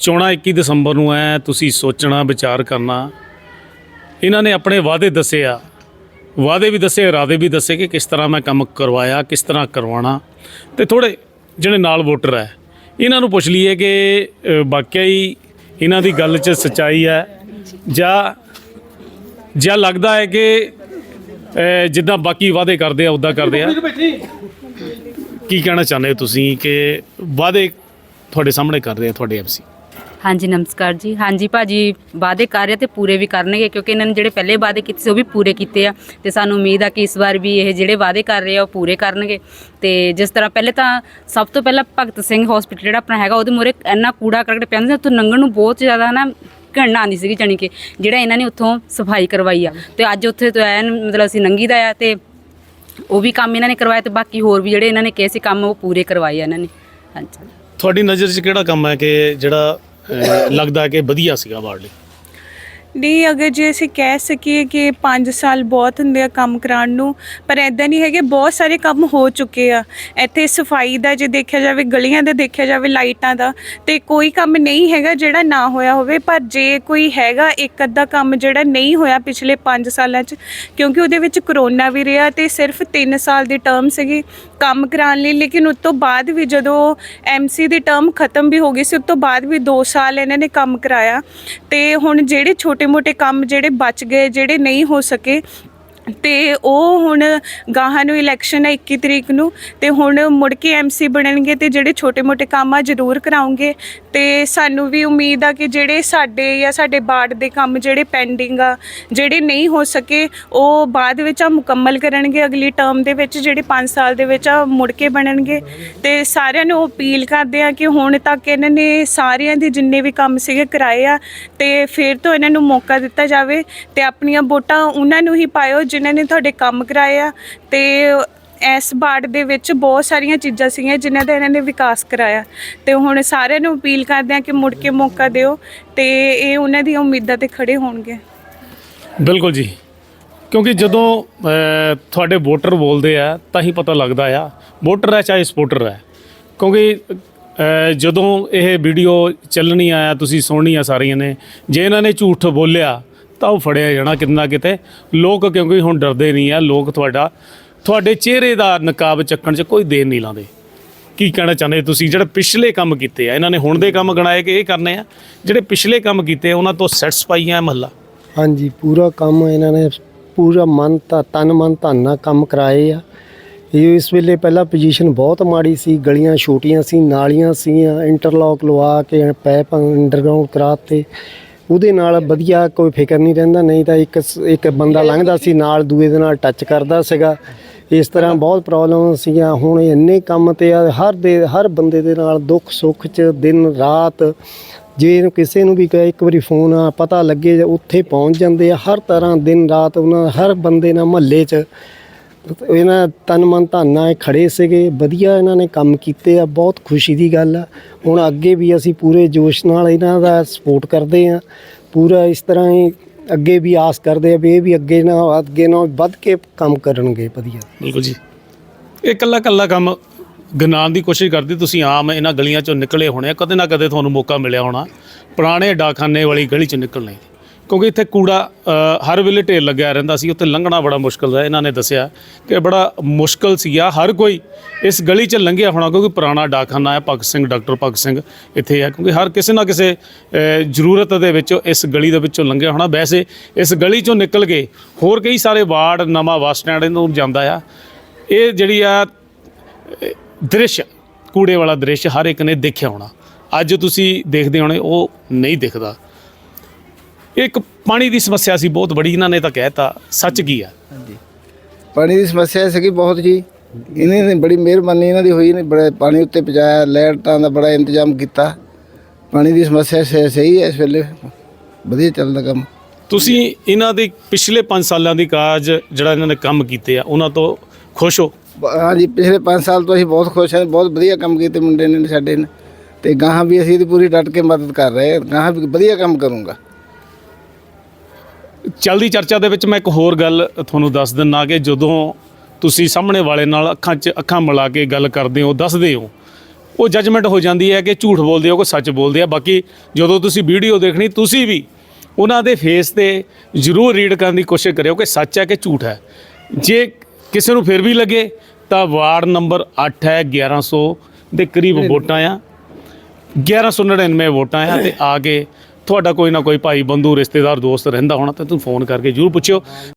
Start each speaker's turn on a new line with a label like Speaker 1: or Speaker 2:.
Speaker 1: ਚੋਣਾਂ 21 ਦਸੰਬਰ ਨੂੰ ਹੈ ਤੁਸੀਂ ਸੋਚਣਾ ਵਿਚਾਰ ਕਰਨਾ। ਇਹਨਾਂ ਨੇ ਆਪਣੇ ਵਾਅਦੇ ਦੱਸੇ ਆ। ਵਾਅਦੇ ਵੀ ਦੱਸੇ ਇਰਾਦੇ ਵੀ ਦੱਸੇ ਕਿ ਕਿਸ ਤਰ੍ਹਾਂ ਮੈਂ ਕੰਮ ਕਰਵਾਇਆ ਕਿਸ ਤਰ੍ਹਾਂ ਕਰਵਾਉਣਾ। ਤੇ ਥੋੜੇ ਜਿਹੜੇ ਨਾਲ ਵੋਟਰ ਹੈ ਇਹਨਾਂ ਨੂੰ ਪੁੱਛ ਲਈਏ ਕਿ ਵਾਕਿਆ ਹੀ ਇਹਨਾਂ ਦੀ ਗੱਲ 'ਚ ਸੱਚਾਈ ਹੈ ਜਾਂ ਜਾਂ ਲੱਗਦਾ ਹੈ ਕਿ ਜਿੱਦਾਂ ਬਾਕੀ ਵਾਅਦੇ ਕਰਦੇ ਆ ਉਦਾਂ ਕਰਦੇ ਆ। ਕੀ ਕਹਿਣਾ ਚਾਹੁੰਦੇ ਹੋ ਤੁਸੀਂ ਕਿ ਵਾਅਦੇ ਤੁਹਾਡੇ ਸਾਹਮਣੇ ਕਰ ਰਹੇ ਆ ਤੁਹਾਡੇ ਐਮਸੀ
Speaker 2: ਹਾਂਜੀ, ਨਮਸਕਾਰ ਜੀ। ਹਾਂਜੀ ਭਾਜੀ, ਵਾਅਦੇ ਕਰ ਰਹੇ ਤੇ ਪੂਰੇ ਵੀ ਕਰਨਗੇ ਕਿਉਂਕਿ ਇਹਨਾਂ ਨੇ ਜਿਹੜੇ ਪਹਿਲੇ ਵਾਅਦੇ ਕੀਤੇ ਸੀ ਉਹ ਵੀ ਪੂਰੇ ਕੀਤੇ ਆ ਤੇ ਸਾਨੂੰ ਉਮੀਦ ਆ ਕਿ ਇਸ ਵਾਰ ਵੀ ਇਹ ਜਿਹੜੇ ਵਾਅਦੇ ਕਰ ਰਹੇ ਆ ਉਹ ਪੂਰੇ ਕਰਨਗੇ। ਤੇ ਜਿਸ ਤਰ੍ਹਾਂ ਪਹਿਲੇ ਤਾਂ ਸਭ ਤੋਂ ਪਹਿਲਾਂ ਭਗਤ ਸਿੰਘ ਹਸਪੀਟਲ ਜਿਹੜਾ ਆਪਣਾ ਹੈਗਾ ਉਹਦੇ ਮੂਹਰੇ ਇੰਨਾ ਕੂੜਾ ਕਰਕਟ ਪਿਆ ਹੁੰਦਾ ਸੀ, ਉੱਥੋਂ ਲੰਘਣ ਨੂੰ ਬਹੁਤ ਜ਼ਿਆਦਾ ਨਾ ਘਣ ਆਉਂਦੀ ਸੀਗੀ ਜਾਣੀ ਕਿ, ਜਿਹੜਾ ਇਹਨਾਂ ਨੇ ਉੱਥੋਂ ਸਫ਼ਾਈ ਕਰਵਾਈ ਆ। ਤੇ ਅੱਜ ਉੱਥੇ ਤੋਂ ਐਨ ਮਤਲਬ ਅਸੀਂ ਲੰਘੀ ਦਾ ਆ ਤੇ ਉਹ ਵੀ ਕੰਮ ਇਹਨਾਂ ਨੇ ਕਰਵਾਇਆ ਤੇ ਬਾਕੀ ਹੋਰ ਵੀ ਜਿਹੜੇ ਇਹਨਾਂ ਨੇ ਕਹੇ ਸੀ ਕੰਮ ਉਹ ਪੂਰੇ ਕਰਵਾਏ ਆ ਇਹਨਾਂ ਨੇ। ਹਾਂਜੀ।
Speaker 1: ਤੁਹਾਡੀ ਨਜ਼ਰ 'ਚ ਕਿਹੜਾ ਕੰਮ ਹੈ ਕਿ ਜਿਹੜਾ ਲੱਗਦਾ ਕਿ ਵਧੀਆ ਸੀਗਾ ਵਾਰਡ ਲਈ?
Speaker 3: ਨਹੀਂ, ਅਗਰ ਜੇ ਅਸੀਂ ਕਹਿ ਸਕੀਏ ਕਿ 5 ਸਾਲ ਬਹੁਤ ਹੁੰਦੇ ਆ ਕੰਮ ਕਰਾਉਣ ਨੂੰ, ਪਰ ਐਦਾਂ ਨਹੀਂ ਹੈਗੇ, ਬਹੁਤ ਸਾਰੇ ਕੰਮ ਹੋ ਚੁੱਕੇ ਆ। ਇੱਥੇ ਸਫ਼ਾਈ ਦਾ ਜੇ ਦੇਖਿਆ ਜਾਵੇ, ਗਲੀਆਂ ਦਾ ਦੇਖਿਆ ਜਾਵੇ, ਲਾਈਟਾਂ ਦਾ, ਤੇ ਕੋਈ ਕੰਮ ਨਹੀਂ ਹੈਗਾ ਜਿਹੜਾ ਨਾ ਹੋਇਆ ਹੋਵੇ। ਪਰ ਜੇ ਕੋਈ ਹੈਗਾ ਇੱਕ ਅੱਧਾ ਕੰਮ ਜਿਹੜਾ ਨਹੀਂ ਹੋਇਆ ਪਿਛਲੇ 5 ਸਾਲਾਂ 'ਚ, ਕਿਉਂਕਿ ਉਹਦੇ ਵਿੱਚ ਕਰੋਨਾ ਵੀ ਰਿਹਾ ਤੇ ਸਿਰਫ 3 ਸਾਲ ਦੀ ਟਰਮ ਸੀਗੀ ਕੰਮ ਕਰਾਉਣ ਲਈ, ਲੇਕਿਨ ਉਸ ਤੋਂ ਬਾਅਦ ਵੀ ਜਦੋਂ ਐਮਸੀ ਦੀ ਟਰਮ ਖਤਮ ਵੀ ਹੋ ਗਈ ਸੀ, ਉਸ ਤੋਂ ਬਾਅਦ ਵੀ 2 ਸਾਲ ਇਹਨਾਂ ਨੇ ਕੰਮ ਕਰਾਇਆ। ਤੇ ਹੁਣ ਜਿਹੜੇ ਛੋਟੇ-ਮੋਟੇ ਕੰਮ ਜਿਹੜੇ ਬਚ ਗਏ, ਜਿਹੜੇ ਨਹੀਂ ਹੋ ਸਕੇ ਤੇ ਉਹ ਹੁਣ ਗਾਹਾਂ ਨੂੰ ਇਲੈਕਸ਼ਨ ਹੈ 21 ਤਰੀਕ ਨੂੰ ਤੇ ਹੁਣ ਮੁੜ ਕੇ ਐਮਸੀ ਬਣਨਗੇ ਤੇ ਜਿਹੜੇ ਛੋਟੇ-ਮੋਟੇ ਕੰਮ ਆ ਜ਼ਰੂਰ ਕਰਾਉਂਗੇ ਤੇ ਸਾਨੂੰ ਵੀ ਉਮੀਦ ਆ ਕਿ ਜਿਹੜੇ ਸਾਡੇ ਜਾਂ ਸਾਡੇ ਬਾਰਡ ਦੇ ਕੰਮ ਜਿਹੜੇ ਪੈਂਡਿੰਗ ਆ, ਜਿਹੜੇ ਨਹੀਂ ਹੋ ਸਕੇ, ਉਹ ਬਾਅਦ ਵਿੱਚ ਆ ਮੁਕੰਮਲ ਕਰਨਗੇ, ਅਗਲੀ ਟਰਮ ਦੇ ਵਿੱਚ ਜਿਹੜੇ 5 ਸਾਲ ਦੇ ਵਿੱਚ ਆ ਮੁੜ ਕੇ ਬਣਨਗੇ ਤੇ ਸਾਰਿਆਂ ਨੂੰ ਅਪੀਲ ਕਰਦੇ ਆ ਕਿ ਹੁਣ ਤੱਕ ਇਹਨਾਂ ਨੇ ਸਾਰਿਆਂ ਦੇ ਜਿੰਨੇ ਵੀ ਕੰਮ ਸੀਗੇ ਕਰਾਏ ਆ ਤੇ ਫਿਰ ਤੋਂ ਇਹਨਾਂ ਨੂੰ ਮੌਕਾ ਦਿੱਤਾ ਜਾਵੇ ਤੇ ਆਪਣੀਆਂ ਵੋਟਾਂ ਉਹਨਾਂ ਨੂੰ ਹੀ ਪਾਇਓ ਜਿਨ੍ਹਾਂ ਨੇ ਤੁਹਾਡੇ ਕੰਮ ਕਰਾਏ ਆ ਤੇ ਇਸ ਬਾੜ ਦੇ ਵਿੱਚ ਬਹੁਤ ਸਾਰੀਆਂ ਚੀਜ਼ਾਂ ਸੀਗੀਆਂ ਜਿਨ੍ਹਾਂ ਦਾ ਇਹਨਾਂ ਨੇ ਵਿਕਾਸ ਕਰਾਇਆ। ਤੇ ਹੁਣ ਸਾਰਿਆਂ ਨੂੰ ਅਪੀਲ ਕਰਦੇ ਆ ਕਿ ਮੁੜ ਕੇ ਮੌਕਾ ਦਿਓ ਤੇ ਇਹ ਉਹਨਾਂ ਦੀਆਂ ਉਮੀਦਾਂ ਤੇ ਖੜੇ ਹੋਣਗੇ।
Speaker 1: ਬਿਲਕੁਲ ਜੀ। ਕਿਉਂਕਿ ਜਦੋਂ ਅਹ, ਤੁਹਾਡੇ ਵੋਟਰ ਬੋਲਦੇ ਆ ਤਾਂ ਹੀ ਪਤਾ ਲੱਗਦਾ ਆ ਵੋਟਰ ਹੈ ਚਾਹੇ ਸਪੋਰਟਰ ਹੈ। ਕਿਉਂਕਿ ਅਹ, ਜਦੋਂ ਇਹ ਵੀਡੀਓ ਚੱਲਣੀ ਆ ਤੁਸੀਂ ਸੁਣਨੀ ਆ ਸਾਰੀਆਂ ਨੇ ਜੇ ਇਹਨਾਂ ਨੇ ਝੂਠ ਬੋਲਿਆ ਤਾਂ ਉਹ ਫੜਿਆ ਜਾਣਾ ਕਿੰਨਾ ਕਿਤੇ। ਲੋਕ ਕਿਉਂਕਿ ਹੁਣ ਡਰਦੇ ਨਹੀਂ ਆ, ਲੋਕ ਤੁਹਾਡਾ ਤੁਹਾਡੇ ਚਿਹਰੇ ਦਾ ਨਕਾਬ ਚੱਕਣ 'ਚ ਕੋਈ ਦੇਰ ਨਹੀਂ ਲਾਉਂਦੇ। ਕੀ ਕਹਿਣਾ ਚਾਹੁੰਦੇ ਤੁਸੀਂ? ਜਿਹੜੇ ਪਿਛਲੇ ਕੰਮ ਕੀਤੇ ਆ, ਇਹਨਾਂ ਨੇ ਹੁਣ ਦੇ ਕੰਮ ਗਣਾਏ ਕਿ ਇਹ ਕਰਨੇ ਆ? ਜਿਹੜੇ ਪਿਛਲੇ ਕੰਮ ਕੀਤੇ ਉਹਨਾਂ ਤੋਂ ਸੈਟੀਸਫਾਈ ਆ ਮਹੱਲਾ।
Speaker 4: ਹਾਂਜੀ, ਪੂਰਾ ਕੰਮ ਇਹਨਾਂ ਨੇ ਪੂਰਾ ਮਨ ਤਾਂ ਤਨ ਮਨ ਧਨ ਨਾਲ ਕੰਮ ਕਰਾਏ ਆ। ਇਹ ਇਸ ਵੇਲੇ ਪਹਿਲਾਂ ਪੋਜੀਸ਼ਨ ਬਹੁਤ ਮਾੜੀ ਸੀ, ਗਲੀਆਂ ਛੋਟੀਆਂ ਸੀ, ਨਾਲੀਆਂ ਸੀਗੀਆਂ ਇੰਟਰਲੌਕ ਲਵਾ ਕੇ ਪੈਪ ਅੰਡਰਗਰਾਉਂਡ ਕਰਾਤੇ। ਉਹਦੇ ਨਾਲ ਵਧੀਆ ਕੋਈ ਫਿਕਰ ਨਹੀਂ ਰਹਿੰਦਾ, ਨਹੀਂ ਤਾਂ ਇੱਕ ਇੱਕ ਬੰਦਾ ਲੰਘਦਾ ਸੀ, ਨਾਲ ਦੂਏ ਦੇ ਨਾਲ ਟੱਚ ਕਰਦਾ ਸੀਗਾ। ਇਸ ਤਰ੍ਹਾਂ ਬਹੁਤ ਪ੍ਰੋਬਲਮ ਸੀਗੀਆਂ। ਹੁਣ ਇੰਨੇ ਕੰਮ ਤੇ ਆ, ਹਰ ਦੇ, ਹਰ ਬੰਦੇ ਦੇ ਨਾਲ ਦੁੱਖ ਸੁੱਖ 'ਚ ਦਿਨ, ਰਾਤ ਜੇ ਕਿਸੇ ਨੂੰ ਵੀ ਕਹੇ, ਇੱਕ ਵਾਰੀ ਫੋਨ ਆ, ਪਤਾ ਲੱਗੇ ਜਾਂ ਉੱਥੇ ਪਹੁੰਚ ਜਾਂਦੇ ਆ, ਹਰ ਤਰ੍ਹਾਂ ਦਿਨ, ਰਾਤ ਉਹਨਾਂ, ਹਰ ਬੰਦੇ ਨਾਲ ਮਹੱਲੇ 'ਚ ਇਹਨਾਂ ਤਨ ਮਨ ਧਨ ਨਾਲ ਖੜੇ ਸੀਗੇ ਵਧੀਆ ਇਹਨਾਂ ਨੇ ਕੰਮ ਕੀਤੇ ਆ ਬਹੁਤ ਖੁਸ਼ੀ ਦੀ ਗੱਲ ਆ। ਹੁਣ ਅੱਗੇ ਵੀ ਅਸੀਂ ਪੂਰੇ ਜੋਸ਼ ਨਾਲ ਇਹਨਾਂ ਦਾ ਸਪੋਰਟ ਕਰਦੇ ਆ। ਪੂਰਾ ਇਸ ਤਰ੍ਹਾਂ ਹੀ ਅੱਗੇ ਵੀ ਆਸ ਕਰਦੇ ਆ ਵੀ ਇਹ ਵੀ ਅੱਗੇ ਨਾ ਅੱਗੇ ਨਾਲ ਵੱਧ ਕੇ ਕੰਮ ਕਰਨਗੇ ਵਧੀਆ।
Speaker 1: ਬਿਲਕੁਲ ਜੀ। ਇਹ ਕੱਲਾ ਕੱਲਾ ਕੰਮ ਗਨਾਨ ਦੀ ਕੋਸ਼ਿਸ਼ ਕਰਦੀ ਤੁਸੀਂ ਆਮ ਇਹਨਾਂ ਗਲੀਆਂ ਚੋਂ ਨਿਕਲੇ ਹੋਣੇ ਆ, ਕਦੇ ਨਾ ਕਦੇ ਤੁਹਾਨੂੰ ਮੌਕਾ ਮਿਲਿਆ ਹੋਣਾ। ਪੁਰਾਣੇ ਡਾਕਖਾਨੇ ਵਾਲੀ ਗਲੀ ਚੋਂ ਨਿਕਲਣੇ। ਕਿਉਂਕਿ ਇੱਥੇ ਕੂੜਾ ਅ, ਹਰ ਵੇਲੇ ਢੇਰ ਲੱਗਿਆ ਰਹਿੰਦਾ ਸੀ ਉੱਥੇ ਲੰਘਣਾ ਬੜਾ ਮੁਸ਼ਕਲ ਦਾ ਇਹਨਾਂ ਨੇ ਦੱਸਿਆ ਕਿ ਬੜਾ ਮੁਸ਼ਕਲ ਸੀਗਾ ਹਰ ਕੋਈ ਇਸ ਗਲੀ 'ਚ ਲੰਘਿਆ ਹੋਣਾ ਕਿਉਂਕਿ ਪੁਰਾਣਾ ਡਾਕਖਾਨਾ ਹੈ ਭਗਤ ਸਿੰਘ ਡਾਕਟਰ ਭਗਤ ਸਿੰਘ ਇੱਥੇ ਹੈ ਕਿਉਂਕਿ ਹਰ ਕਿਸੇ ਨਾ ਕਿਸੇ ਅ, ਜ਼ਰੂਰਤ ਦੇ ਵਿੱਚ ਇਸ ਗਲੀ ਦੇ ਵਿੱਚੋਂ ਲੰਘਿਆ ਹੋਣਾ। ਵੈਸੇ ਇਸ ਗਲੀ 'ਚੋਂ ਨਿਕਲ ਕੇ ਹੋਰ ਕਈ ਸਾਰੇ ਵਾਰਡ ਨਵਾਂ ਬੱਸ ਸਟੈਂਡ ਨੂੰ ਜਾਂਦਾ ਆ। ਇਹ ਜਿਹੜੀ ਆ ਦ੍ਰਿਸ਼ ਕੂੜੇ ਵਾਲਾ ਦ੍ਰਿਸ਼ ਹਰ ਇੱਕ ਨੇ ਦੇਖਿਆ ਹੋਣਾ। ਅੱਜ ਤੁਸੀਂ ਦੇਖਦੇ ਹੋਣੇ ਉਹ ਨਹੀਂ ਦਿਖਦਾ। ਇੱਕ ਪਾਣੀ ਦੀ ਸਮੱਸਿਆ ਸੀ ਬਹੁਤ ਬੜੀ ਇਹਨਾਂ ਨੇ ਤਾਂ ਕਹਿਤਾ ਸੱਚ ਕੀ ਆ?
Speaker 5: ਪਾਣੀ ਦੀ ਸਮੱਸਿਆ ਸੀਗੀ ਬਹੁਤ ਜੀ। ਇਹਨਾਂ ਨੇ ਬੜੀ ਮਿਹਰਬਾਨੀ ਇਹਨਾਂ ਦੀ ਹੋਈ ਨੇ ਬੜੇ ਪਾਣੀ ਉੱਤੇ ਪਹੁੰਚਾਇਆ ਲਾਈਟਾਂ ਦਾ ਬੜਾ ਇੰਤਜ਼ਾਮ ਕੀਤਾ। ਪਾਣੀ ਦੀ ਸਮੱਸਿਆ ਸ- ਸਹੀ ਹੈ ਇਸ ਵੇਲੇ ਵਧੀਆ ਚੱਲਦਾ ਕੰਮ।
Speaker 1: ਤੁਸੀਂ ਇਹਨਾਂ ਦੇ ਪਿਛਲੇ 5 ਸਾਲਾਂ ਦੀ ਕਾਜ ਜਿਹੜਾ ਇਹਨਾਂ ਨੇ ਕੰਮ ਕੀਤੇ ਆ ਉਹਨਾਂ ਤੋਂ ਖੁਸ਼ ਹੋ?
Speaker 5: ਬ- ਹਾਂਜੀ ਪਿਛਲੇ 5 ਸਾਲ ਤੋਂ ਅਸੀਂ ਬਹੁਤ ਖੁਸ਼ ਹਾਂ ਬਹੁਤ ਵਧੀਆ ਕੰਮ ਕੀਤੇ ਮੁੰਡੇ ਨੇ ਸਾਡੇ ਨੇ ਤੇ ਗਾਹਾਂ ਵੀ ਅਸੀਂ ਇਹਦੀ ਪੂਰੀ ਡਟ ਕੇ ਮਦਦ ਕਰ ਰਹੇ ਹਾਂ ਗਾਹਾਂ ਵੀ ਵਧੀਆ ਕੰਮ ਕਰੂੰਗਾ।
Speaker 1: ਚਲਦੀ ਚਰਚਾ ਦੇ ਵਿੱਚ ਮੈਂ ਇੱਕ ਹੋਰ ਗੱਲ ਤੁਹਾਨੂੰ ਦੱਸ ਦਿੰਨਾ ਕਿ ਜਦੋਂ ਤੁਸੀਂ ਸਾਹਮਣੇ ਵਾਲੇ ਨਾਲ ਅੱਖਾਂ 'ਚ ਅੱਖਾਂ ਮਿਲਾ ਕੇ ਗੱਲ ਕਰਦੇ ਹੋ ਦੱਸਦੇ ਹੋ ਉਹ ਜੱਜਮੈਂਟ ਹੋ ਜਾਂਦੀ ਹੈ ਕਿ ਝੂਠ ਬੋਲਦੇ ਆ ਕੋਈ ਸੱਚ ਬੋਲਦੇ ਆ। ਬਾਕੀ ਜਦੋਂ ਤੁਸੀਂ ਵੀਡੀਓ ਦੇਖਣੀ ਤੁਸੀਂ ਵੀ ਉਹਨਾਂ ਦੇ ਫੇਸ ਤੇ ਜ਼ਰੂਰ ਰੀਡ ਕਰਨ ਦੀ ਕੋਸ਼ਿਸ਼ ਕਰਿਓ ਕਿ ਸੱਚ ਹੈ ਕਿ ਝੂਠ ਹੈ। ਜੇ ਕਿਸੇ ਨੂੰ ਫਿਰ ਵੀ ਲੱਗੇ ਤਾਂ ਵਾਰਡ ਨੰਬਰ 8 ਹੈ 1100 ਦੇ ਕਰੀਬ ਵੋਟਾਂ ਆ। 1199 ਵੋਟਾਂ ਆ ਤੇ ਆ ਕੇ ਤੁਹਾਡਾ ਕੋਈ ਨਾ ਕੋਈ ਭਾਈ, ਬੰਧੂ, ਰਿਸ਼ਤੇਦਾਰ, ਦੋਸਤ ਰਹਿੰਦਾ ਹੋਣਾ ਤਾਂ ਤੁਸੀਂ ਫੋਨ ਕਰਕੇ ਜ਼ਰੂਰ ਪੁੱਛਿਓ।